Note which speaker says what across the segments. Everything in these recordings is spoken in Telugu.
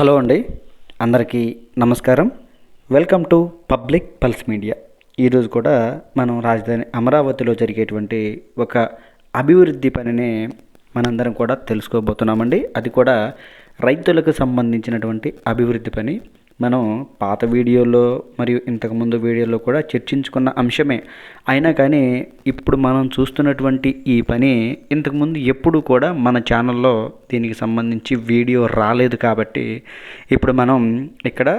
Speaker 1: హలో అండి. అందరికీ నమస్కారం. Welcome to public pulse media. ఈరోజు కూడా మనం రాజధాని అమరావతిలో జరిగేటువంటి ఒక అభివృద్ధి పనిని మనందరం కూడా తెలుసుకోబోతున్నామండి. అది కూడా రైతులకు సంబంధించినటువంటి అభివృద్ధి పని. మనం పాత వీడియోలో మరియు ఇంతకుముందు వీడియోలో కూడా చర్చించుకున్న అంశమే. అయినా కానీ ఇప్పుడు మనం చూస్తున్నటువంటి ఈ పని ఇంతకుముందు ఎప్పుడు కూడా మన ఛానల్లో దీనికి సంబంధించి వీడియో రాలేదు కాబట్టి ఇప్పుడు మనం ఇక్కడ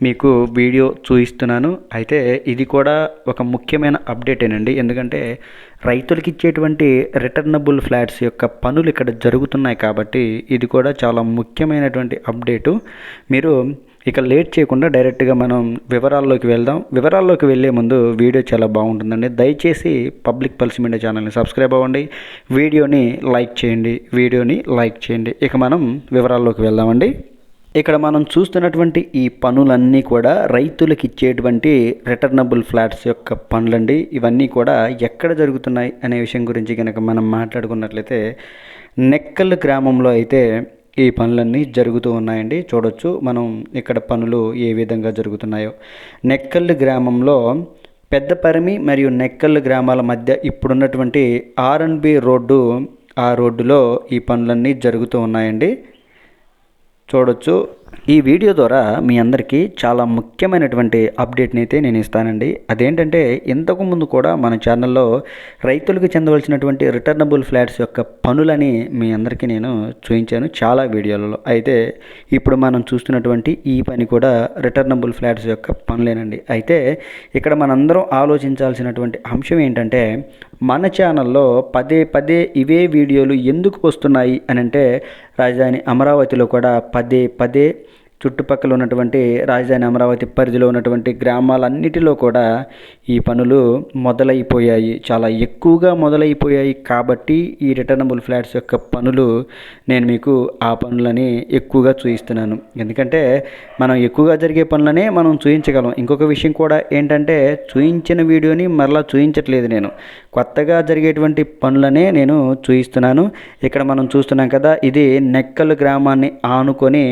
Speaker 1: మీకు వీడియో చూపిస్తున్నాను అయితే ఇది కూడా ఒక ముఖ్యమైన అప్డేటేనండి ఎందుకంటే రైతులకి ఇచ్చేటువంటి రిటర్నబుల్ ఫ్లాట్స్ యొక్క పనులు ఇక్కడ జరుగుతున్నాయి కాబట్టి ఇది కూడా చాలా ముఖ్యమైనటువంటి అప్డేటు. మీరు ఇక లేట్ చేయకుండా డైరెక్ట్గా మనం వివరాల్లోకి వెళ్దాం. వివరాల్లోకి వెళ్ళే ముందు వీడియో చాలా బాగుంటుందండి. దయచేసి పబ్లిక్ పల్స్ మీడియా ఛానల్ని సబ్స్క్రైబ్ అవ్వండి. వీడియోని లైక్ చేయండి. వీడియోని లైక్ చేయండి. ఇక మనం వివరాల్లోకి వెళ్దామండి. ఇక్కడ మనం చూస్తున్నటువంటి ఈ పనులన్నీ కూడా రైతులకు ఇచ్చేటువంటి రిటర్నబుల్ ఫ్లాట్స్ యొక్క పనులండి. ఇవన్నీ కూడా ఎక్కడ జరుగుతున్నాయి అనే విషయం గురించి కనుక మనం మాట్లాడుకున్నట్లయితే నెక్కల్ గ్రామంలో అయితే ఈ పనులన్నీ జరుగుతూ ఉన్నాయండి. చూడొచ్చు మనం ఇక్కడ పనులు ఏ విధంగా జరుగుతున్నాయో. నెక్కల్లు గ్రామంలో పెద్దపరమి మరియు నెక్కల్లు గ్రామాల మధ్య ఇప్పుడున్నటువంటి ఆర్ఎన్బి రోడ్డు ఆ రోడ్డులో ఈ పనులన్నీ జరుగుతూ ఉన్నాయండి. చూడొచ్చు ఈ వీడియో ద్వారా మీ అందరికీ చాలా ముఖ్యమైనటువంటి అప్డేట్ని అయితే నేను ఇస్తానండి. అదేంటంటే ఇంతకుముందు కూడా మన ఛానల్లో రైతులకు చెందవలసినటువంటి రిటర్నబుల్ ఫ్లాట్స్ యొక్క పనులని మీ అందరికీ నేను చూపించాను చాలా వీడియోలలో. అయితే ఇప్పుడు మనం చూస్తున్నటువంటి ఈ పని కూడా రిటర్నబుల్ ఫ్లాట్స్ యొక్క పనులేనండి. అయితే ఇక్కడ మనందరం ఆలోచించాల్సినటువంటి అంశం ఏంటంటే మన ఛానల్లో పదే పదే ఇవే వీడియోలు ఎందుకు వస్తున్నాయి అని అంటే రాజధాని అమరావతిలో కూడా పదే పదే చుట్టుపక్కల ఉన్నటువంటి రాజధాని అమరావతి పరిధిలో ఉన్నటువంటి గ్రామాలన్నిటిలో కూడా ఈ పనులు మొదలైపోయాయి. చాలా ఎక్కువగా మొదలైపోయాయి కాబట్టి ఈ రిటర్నబుల్ ఫ్లాట్స్ యొక్క పనులు నేను మీకు ఆ పనులని ఎక్కువగా చూపిస్తున్నాను ఎందుకంటే మనం ఎక్కువగా జరిగే పనులనే మనం చూపించగలం ఇంకొక విషయం కూడా ఏంటంటే చూయించిన వీడియోని మరలా చూపించట్లేదు నేను. కొత్తగా జరిగేటువంటి పనులనే నేను చూయిస్తున్నాను. ఇక్కడ మనం చూస్తున్నాం కదా ఇది నెక్కలు గ్రామాన్ని ఆనుకొని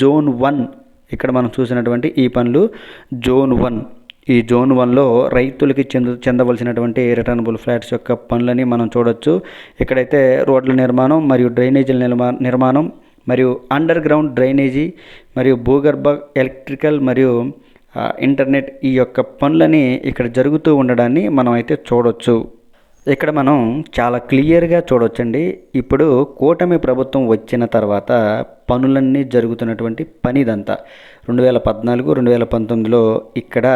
Speaker 1: జోన్ వన్ ఇక్కడ మనం చూసినటువంటి ఈ పనులు. జోన్ వన్ ఈ జోన్ వన్లో రైతులకి చెంద చెందవలసినటువంటి రిటర్నబుల్ ఫ్లాట్స్ యొక్క పనులని మనం చూడొచ్చు. ఇక్కడైతే రోడ్ల నిర్మాణం మరియు డ్రైనేజీల నిర్మా నిర్మాణం మరియు అండర్ గ్రౌండ్ డ్రైనేజీ మరియు భూగర్భ ఎలక్ట్రికల్ మరియు ఇంటర్నెట్ ఈ యొక్క పనులని ఇక్కడ జరుగుతూ ఉండడాన్ని మనం అయితే చూడొచ్చు. ఇక్కడ మనం చాలా క్లియర్గా చూడవచ్చండి ఇప్పుడు కూటమి ప్రభుత్వం వచ్చిన తర్వాత పనులన్నీ జరుగుతున్నటువంటి పని ఇదంతా రెండు వేల పద్నాలుగు రెండు వేల పంతొమ్మిదిలో ఇక్కడ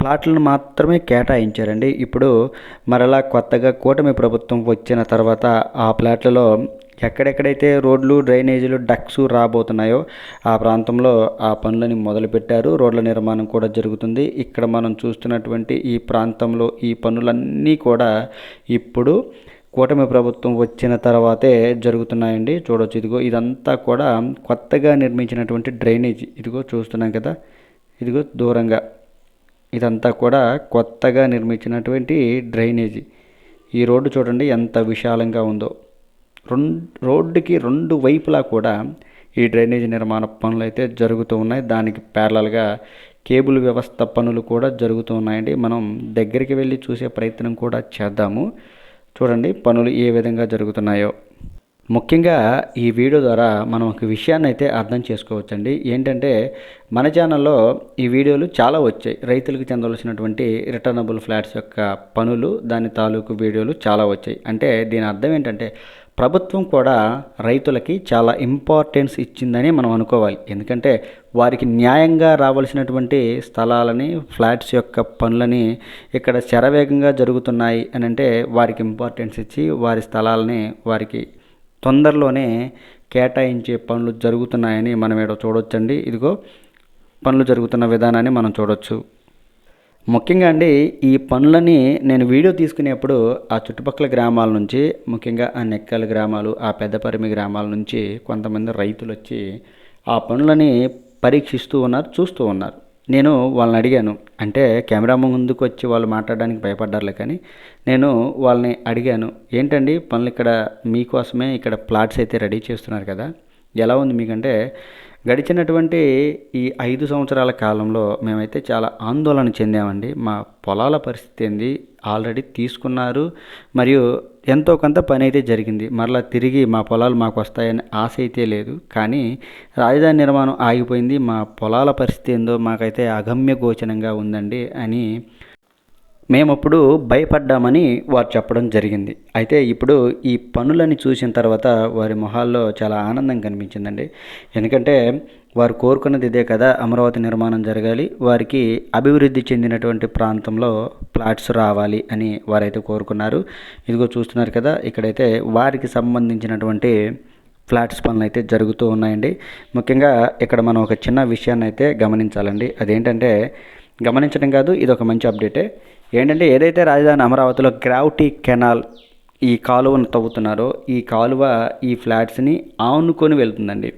Speaker 1: ప్లాట్లను మాత్రమే కేటాయించారండి. ఇప్పుడు మరలా కొత్తగా కూటమి ప్రభుత్వం వచ్చిన తర్వాత ఆ ప్లాట్లలో ఎక్కడెక్కడైతే రోడ్లు డ్రైనేజీలు డక్స్ రాబోతున్నాయో ఆ ప్రాంతంలో ఆ పనులని మొదలుపెట్టారు. రోడ్ల నిర్మాణం కూడా జరుగుతుంది. ఇక్కడ మనం చూస్తున్నటువంటి ఈ ప్రాంతంలో ఈ పనులన్నీ కూడా ఇప్పుడు కూటమి ప్రభుత్వం వచ్చిన తర్వాతే జరుగుతున్నాయండి. చూడొచ్చు ఇదిగో ఇదంతా కూడా కొత్తగా నిర్మించినటువంటి డ్రైనేజీ. ఇదిగో చూస్తున్నాం కదా ఇదిగో దూరంగా. ఇదంతా కూడా కొత్తగా నిర్మించినటువంటి డ్రైనేజీ. ఈ రోడ్డు చూడండి ఎంత విశాలంగా ఉందో. రెండు రోడ్డుకి రెండు వైపులా కూడా ఈ డ్రైనేజీ నిర్మాణ పనులు అయితే జరుగుతూ ఉన్నాయి. దానికి ప్యారలల్గా కేబుల్ వ్యవస్థ పనులు కూడా జరుగుతూ ఉన్నాయండి. మనం దగ్గరికి వెళ్ళి చూసే ప్రయత్నం కూడా చేద్దాము. చూడండి పనులు ఏ విధంగా జరుగుతున్నాయో. ముఖ్యంగా ఈ వీడియో ద్వారా మనం ఒక విషయాన్ని అయితే అర్థం చేసుకోవచ్చండి. ఏంటంటే మన ఛానల్లో ఈ వీడియోలు చాలా వచ్చాయి. రైతులకు చెందవలసినటువంటి రిటర్నబుల్ ఫ్లాట్స్ యొక్క పనులు దాని తాలూకు వీడియోలు చాలా వచ్చాయి. అంటే దీని అర్థం ఏంటంటే ప్రభుత్వం కూడా రైతులకి చాలా ఇంపార్టెన్స్ ఇచ్చిందని మనం అనుకోవాలి. ఎందుకంటే వారికి న్యాయంగా రావాల్సినటువంటి స్థలాలని ఫ్లాట్స్ యొక్క పనులని ఇక్కడ శరవేగంగా జరుగుతున్నాయి అని అంటే వారికి ఇంపార్టెన్స్ ఇచ్చి వారి స్థలాలని వారికి తొందరలోనే కేటాయించే పనులు జరుగుతున్నాయని మనం ఇక్కడ చూడొచ్చండి. ఇదిగో పనులు జరుగుతున్న విధానాన్ని మనం చూడొచ్చు. ముఖ్యంగా అండి ఈ పనులని నేను వీడియో తీసుకునేప్పుడు ఆ చుట్టుపక్కల గ్రామాల నుంచి ముఖ్యంగా ఆ నెక్కల గ్రామాలు ఆ పెద్దపరిమి గ్రామాల నుంచి కొంతమంది రైతులు వచ్చి ఆ పనులని పరీక్షిస్తూ ఉన్నారు చూస్తూ ఉన్నారు. నేను వాళ్ళని అడిగాను. అంటే కెమెరా ముందుకు వచ్చి వాళ్ళు మాట్లాడడానికి భయపడ్డారులే కానీ నేను వాళ్ళని అడిగాను. ఏంటండి పనులు ఇక్కడ మీకోసమే ఇక్కడ ప్లాట్స్ అయితే రెడీ చేస్తున్నారు కదా ఎలా ఉంది మీకంటే గడిచినటువంటి ఈ ఐదు సంవత్సరాల కాలంలో మేమైతే చాలా ఆందోళన చెందామండి. మా పొలాల పరిస్థితి ఏంది? ఆల్రెడీ తీసుకున్నారు. మరియు ఎంతో కొంత పని అయితే జరిగింది. మరలా తిరిగి మా పొలాలు మాకు వస్తాయని ఆశ అయితే లేదు. కానీ రాజధాని నిర్మాణం ఆగిపోయింది. మా పొలాల పరిస్థితి ఏందో మాకైతే అగమ్య గోచరంగా ఉందండి అని మేము అప్పుడు భయపడ్డామని వారు చెప్పడం జరిగింది. అయితే ఇప్పుడు ఈ పనులని చూసిన తర్వాత వారి మొహాల్లో చాలా ఆనందం కనిపించిందండి. ఎందుకంటే వారు కోరుకున్నది ఇదే కదా అమరావతి నిర్మాణం జరగాలి వారికి అభివృద్ధి చెందినటువంటి ప్రాంతంలో ప్లాట్స్ రావాలి అని వారైతే కోరుకున్నారు. ఇదిగో చూస్తున్నారు కదా ఇక్కడైతే వారికి సంబంధించినటువంటి ఫ్లాట్స్ పనులు అయితే జరుగుతూ ఉన్నాయండి. ముఖ్యంగా ఇక్కడ మనం ఒక చిన్న విషయాన్ని అయితే గమనించాలండి. అదేంటంటే గమనించడం కాదు ఇది ఒక మంచి అప్డేటే. ఏంటంటే ఏదైతే రాజధాని అమరావతిలో గ్రావిటీ కెనాల్ ఈ కాలువను తవ్వుతున్నారో ఈ కాలువ ఈ ఫ్లాట్స్ని ఆనుకొని వెళ్తుందండి.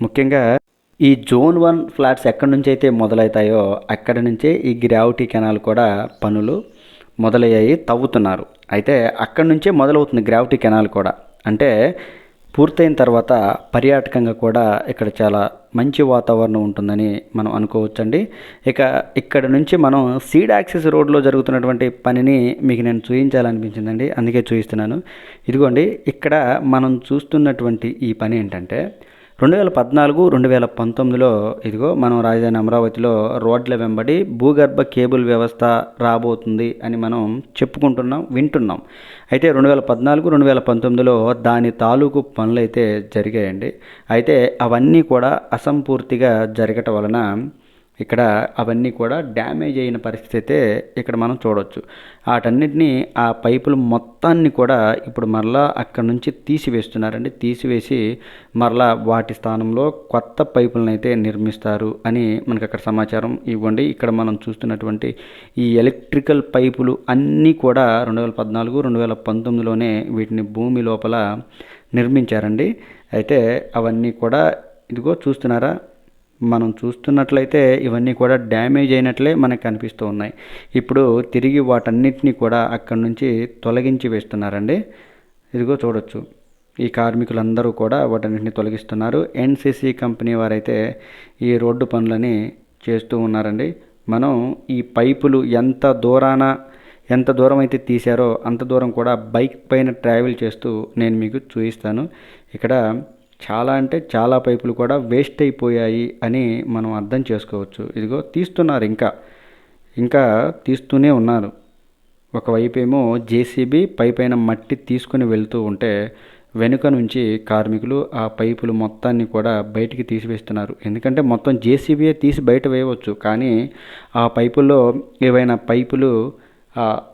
Speaker 1: ముఖ్యంగా ఈ జోన్ వన్ ఫ్లాట్స్ ఎక్కడి నుంచి అయితే మొదలవుతాయో అక్కడి నుంచే ఈ గ్రావిటీ కెనాల్ కూడా పనులు మొదలయ్యాయి తవ్వుతున్నారు. అయితే అక్కడి నుంచే మొదలవుతుంది గ్రావిటీ కెనాల్ కూడా. అంటే పూర్తయిన తర్వాత పర్యాటకంగా కూడా ఇక్కడ చాలా మంచి వాతావరణం ఉంటుందని మనం అనుకోవచ్చండి. ఇక ఇక్కడ నుంచి మనం సీడ్ యాక్సెస్ రోడ్లో జరుగుతున్నటువంటి పనిని మీకు నేను చూపించాలనిపించిందండి అందుకే చూపిస్తున్నాను ఇదిగోండి ఇక్కడ మనం చూస్తున్నటువంటి ఈ పని ఏంటంటే రెండు వేల పద్నాలుగు రెండు వేల పంతొమ్మిదిలో ఇదిగో మనం రాజధాని అమరావతిలో రోడ్ల వెంబడి భూగర్భ కేబుల్ వ్యవస్థ రాబోతుంది అని మనం చెప్పుకుంటున్నాం వింటున్నాం. అయితే రెండు వేల పద్నాలుగు రెండు వేల పంతొమ్మిదిలో దాని తాలూకు పనులు అయితే జరిగాయండి. అయితే అవన్నీ కూడా అసంపూర్తిగా జరగటం వలన ఇక్కడ అవన్నీ కూడా డ్యామేజ్ అయిన పరిస్థితి అయితే ఇక్కడ మనం చూడవచ్చు వాటన్నిటిని ఆ పైపులు మొత్తాన్ని కూడా ఇప్పుడు మరలా అక్కడ నుంచి తీసివేస్తున్నారండి. తీసివేసి మరలా వాటి స్థానంలో కొత్త పైపులను అయితే నిర్మిస్తారు అని మనకు అక్కడ సమాచారం ఇవ్వండి. ఇక్కడ మనం చూస్తున్నటువంటి ఈ ఎలక్ట్రికల్ పైపులు అన్నీ కూడా రెండు వేల పద్నాలుగు రెండు వేల పంతొమ్మిదిలోనే వీటిని భూమి లోపల నిర్మించారండి. అయితే అవన్నీ కూడా ఇదిగో చూస్తున్నారా? మనం చూస్తున్నట్లయితే ఇవన్నీ కూడా డ్యామేజ్ అయినట్లే మనకు కనిపిస్తూ ఉన్నాయి. ఇప్పుడు తిరిగి వాటన్నిటిని కూడా అక్కడి నుంచి తొలగించి వేస్తున్నారండి. ఇదిగో చూడొచ్చు. ఈ కార్మికులందరూ కూడా వాటన్నిటిని తొలగిస్తున్నారు. ఎన్సిసి కంపెనీ వారైతే ఈ రోడ్డు పనులని చేస్తూ ఉన్నారండి. మనం ఈ పైపులు ఎంత దూరాన ఎంత దూరం అయితే తీశారో అంత దూరం కూడా బైక్ పైన ట్రావెల్ చేస్తూ నేను మీకు చూపిస్తాను. ఇక్కడ చాలా అంటే చాలా పైపులు కూడా వేస్ట్ అయిపోయాయి అని మనం అర్థం చేసుకోవచ్చు. ఇదిగో తీస్తున్నారు ఇంకా. ఇంకా తీస్తూనే ఉన్నారు. ఒకవైపు ఏమో జేసీబీ పైపైన మట్టి తీసుకుని వెళ్తూ ఉంటే వెనుక నుంచి కార్మికులు ఆ పైపులు మొత్తాన్ని కూడా బయటికి తీసివేస్తున్నారు. ఎందుకంటే మొత్తం జేసీబీయే తీసి బయట వేయవచ్చు. కానీ ఆ పైపుల్లో ఏవైనా పైపులు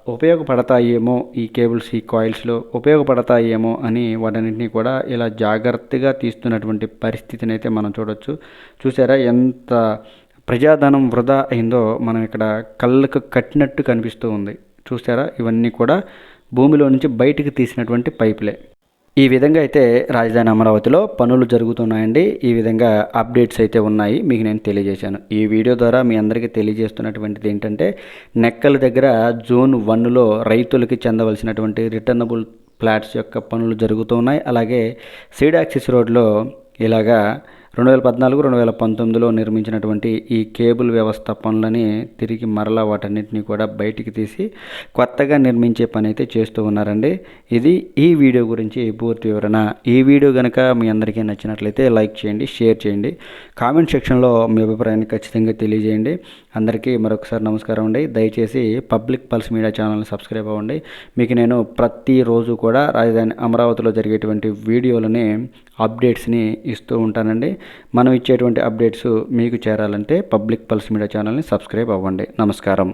Speaker 1: ఉపయోగపడతాయేమో ఈ కేబుల్స్ ఈ కాయిల్స్లో ఉపయోగపడతాయేమో అని వాటన్నింటినీ కూడా ఇలా జాగ్రత్తగా తీస్తున్నటువంటి పరిస్థితిని అయితే మనం చూడవచ్చు చూసారా ఎంత ప్రజాధనం వృధా అయిందో మనం ఇక్కడ కళ్ళకు కట్టినట్టు కనిపిస్తూ ఉంది. చూసారా? ఇవన్నీ కూడా భూమిలో నుంచి బయటికి తీసినటువంటి పైపులే. ఈ విధంగా అయితే రాజధాని అమరావతిలో పనులు జరుగుతున్నాయండి. ఈ విధంగా అప్డేట్స్ అయితే ఉన్నాయి. మీకు నేను తెలియజేశాను. ఈ వీడియో ద్వారా మీ అందరికీ తెలియజేస్తున్నటువంటిది ఏంటంటే నెక్కల దగ్గర జోన్ వన్లో రైతులకి చెందవలసినటువంటి రిటర్నబుల్ ఫ్లాట్స్ యొక్క పనులు జరుగుతున్నాయి అలాగే సీడాక్సిస్ రోడ్లో ఇలాగా రెండు వేల పద్నాలుగు రెండు వేల పంతొమ్మిదిలో నిర్మించినటువంటి ఈ కేబుల్ వ్యవస్థ పనులని తిరిగి మరలా వాటన్నిటిని కూడా బయటికి తీసి కొత్తగా నిర్మించే పని అయితే చేస్తూ ఉన్నారండి. ఇది ఈ వీడియో గురించి పూర్తి వివరణ. ఈ వీడియో కనుక మీ అందరికీ నచ్చినట్లయితే లైక్ చేయండి షేర్ చేయండి. కామెంట్ సెక్షన్లో మీ అభిప్రాయాన్ని ఖచ్చితంగా తెలియజేయండి. అందరికీ మరొకసారి నమస్కారం అండి. దయచేసి పబ్లిక్ పల్స్ మీడియా ఛానల్ని సబ్స్క్రైబ్ అవ్వండి. మీకు నేను ప్రతిరోజు కూడా రాజధాని అమరావతిలో జరిగేటువంటి వీడియోలని అప్డేట్స్ని ఇస్తూ ఉంటానండి. మనం ఇచ్చేటువంటి అప్డేట్స్ మీకు చేరాలంటే పబ్లిక్ పల్స్ మీడియా ఛానల్ని సబ్స్క్రైబ్ అవ్వండి. నమస్కారం.